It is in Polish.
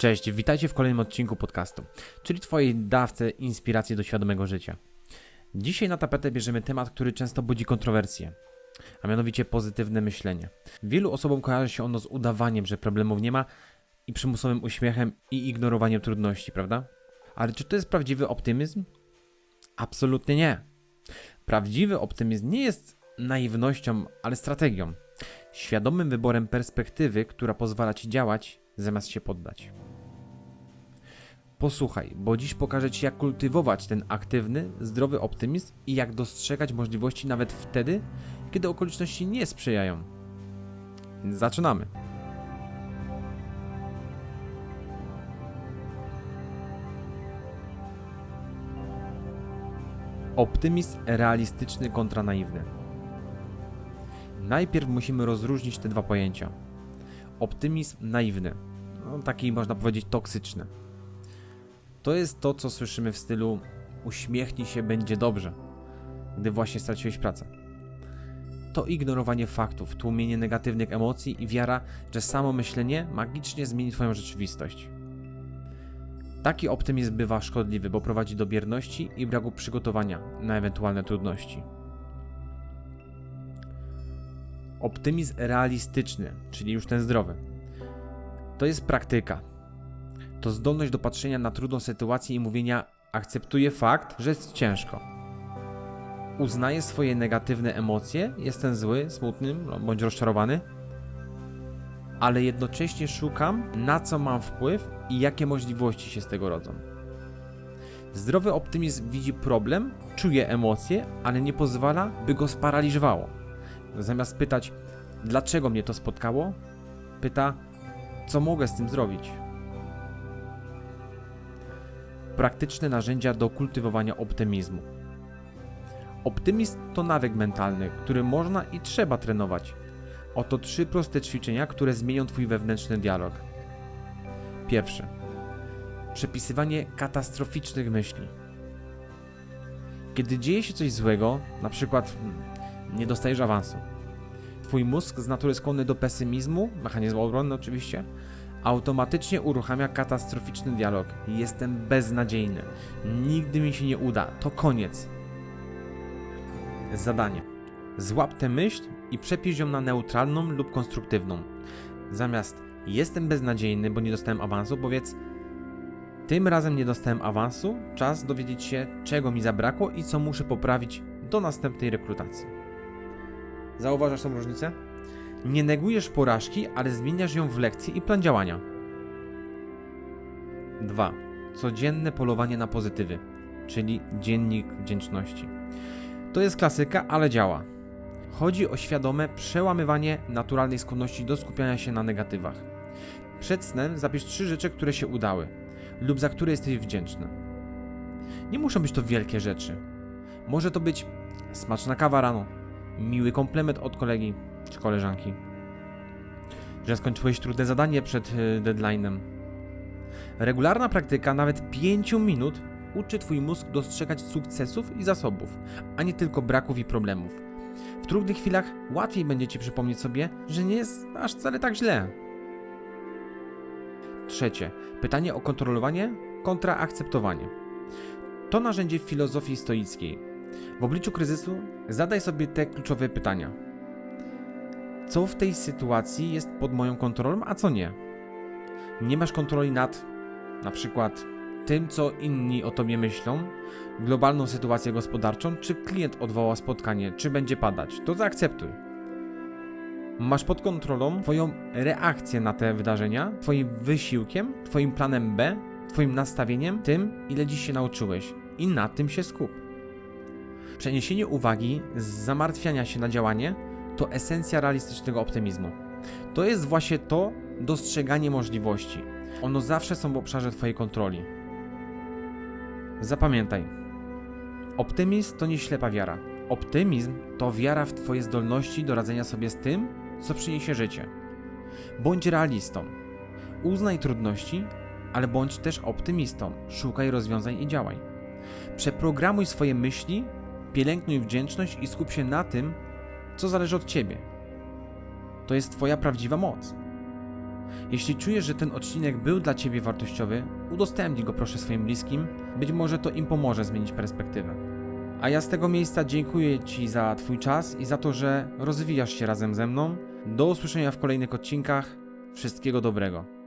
Cześć, witajcie w kolejnym odcinku podcastu, czyli Twojej dawce inspiracji do świadomego życia. Dzisiaj na tapetę bierzemy temat, który często budzi kontrowersje, a mianowicie pozytywne myślenie. Wielu osobom kojarzy się ono z udawaniem, że problemów nie ma i przymusowym uśmiechem i ignorowaniem trudności, prawda? Ale czy to jest prawdziwy optymizm? Absolutnie nie. Prawdziwy optymizm nie jest naiwnością, ale strategią. Świadomym wyborem perspektywy, która pozwala ci działać, zamiast się poddać. Posłuchaj, bo dziś pokażę Ci, jak kultywować ten aktywny, zdrowy optymizm i jak dostrzegać możliwości nawet wtedy, kiedy okoliczności nie sprzyjają. Więc zaczynamy. Optymizm realistyczny kontra naiwny. Najpierw musimy rozróżnić te dwa pojęcia. Optymizm naiwny, no, taki można powiedzieć toksyczny. To jest to, co słyszymy w stylu uśmiechnij się, będzie dobrze, gdy właśnie straciłeś pracę. To ignorowanie faktów, tłumienie negatywnych emocji i wiara, że samo myślenie magicznie zmieni Twoją rzeczywistość. Taki optymizm bywa szkodliwy, bo prowadzi do bierności i braku przygotowania na ewentualne trudności. Optymizm realistyczny, czyli już ten zdrowy, to jest praktyka, to zdolność do patrzenia na trudną sytuację i mówienia: akceptuję fakt, że jest ciężko. Uznaję swoje negatywne emocje, jestem zły, smutny no, bądź rozczarowany, ale jednocześnie szukam, na co mam wpływ i jakie możliwości się z tego rodzą. Zdrowy optymizm widzi problem, czuje emocje, ale nie pozwala, by go sparaliżowało. Zamiast pytać, dlaczego mnie to spotkało, pyta, co mogę z tym zrobić. Praktyczne narzędzia do kultywowania optymizmu. Optymizm to nawyk mentalny, który można i trzeba trenować. Oto trzy proste ćwiczenia, które zmienią Twój wewnętrzny dialog. Pierwsze. Przepisywanie katastroficznych myśli. Kiedy dzieje się coś złego, na przykład hmm, nie dostajesz awansu, Twój mózg z natury skłonny do pesymizmu, mechanizm obronny oczywiście, automatycznie uruchamia katastroficzny dialog. Jestem beznadziejny. Nigdy mi się nie uda. To koniec. Zadanie. Złap tę myśl i przepisz ją na neutralną lub konstruktywną. Zamiast jestem beznadziejny, bo nie dostałem awansu, powiedz tym razem nie dostałem awansu, czas dowiedzieć się, czego mi zabrakło i co muszę poprawić do następnej rekrutacji. Zauważasz tą różnicę? Nie negujesz porażki, ale zmieniasz ją w lekcję i plan działania. 2. Codzienne polowanie na pozytywy, czyli dziennik wdzięczności. To jest klasyka, ale działa. Chodzi o świadome przełamywanie naturalnej skłonności do skupiania się na negatywach. Przed snem zapisz trzy rzeczy, które się udały lub za które jesteś wdzięczny. Nie muszą być to wielkie rzeczy. Może to być smaczna kawa rano, miły komplement od kolegi, czy koleżanki, że skończyłeś trudne zadanie przed y, deadline'em. Regularna praktyka, nawet 5 minut, uczy Twój mózg dostrzegać sukcesów i zasobów, a nie tylko braków i problemów. W trudnych chwilach łatwiej będzie Ci przypomnieć sobie, że nie jest aż wcale tak źle. Trzecie. Pytanie o kontrolowanie kontra akceptowanie. To narzędzie w filozofii stoickiej. W obliczu kryzysu zadaj sobie te kluczowe pytania co w tej sytuacji jest pod moją kontrolą, a co nie. Nie masz kontroli nad na przykład tym, co inni o tobie myślą, globalną sytuację gospodarczą, czy klient odwoła spotkanie, czy będzie padać, to zaakceptuj. Masz pod kontrolą Twoją reakcję na te wydarzenia, Twoim wysiłkiem, Twoim planem B, Twoim nastawieniem, tym, ile dziś się nauczyłeś i na tym się skup. Przeniesienie uwagi z zamartwiania się na działanie to esencja realistycznego optymizmu. To jest właśnie to dostrzeganie możliwości. Ono zawsze są w obszarze Twojej kontroli. Zapamiętaj. Optymizm to nie ślepa wiara. Optymizm to wiara w Twoje zdolności do radzenia sobie z tym, co przyniesie życie. Bądź realistą. Uznaj trudności, ale bądź też optymistą. Szukaj rozwiązań i działaj. Przeprogramuj swoje myśli, pielęgnuj wdzięczność i skup się na tym, co zależy od ciebie. To jest Twoja prawdziwa moc. Jeśli czujesz, że ten odcinek był dla Ciebie wartościowy, udostępnij go proszę swoim bliskim, być może to im pomoże zmienić perspektywę. A ja z tego miejsca dziękuję Ci za Twój czas i za to, że rozwijasz się razem ze mną. Do usłyszenia w kolejnych odcinkach. Wszystkiego dobrego.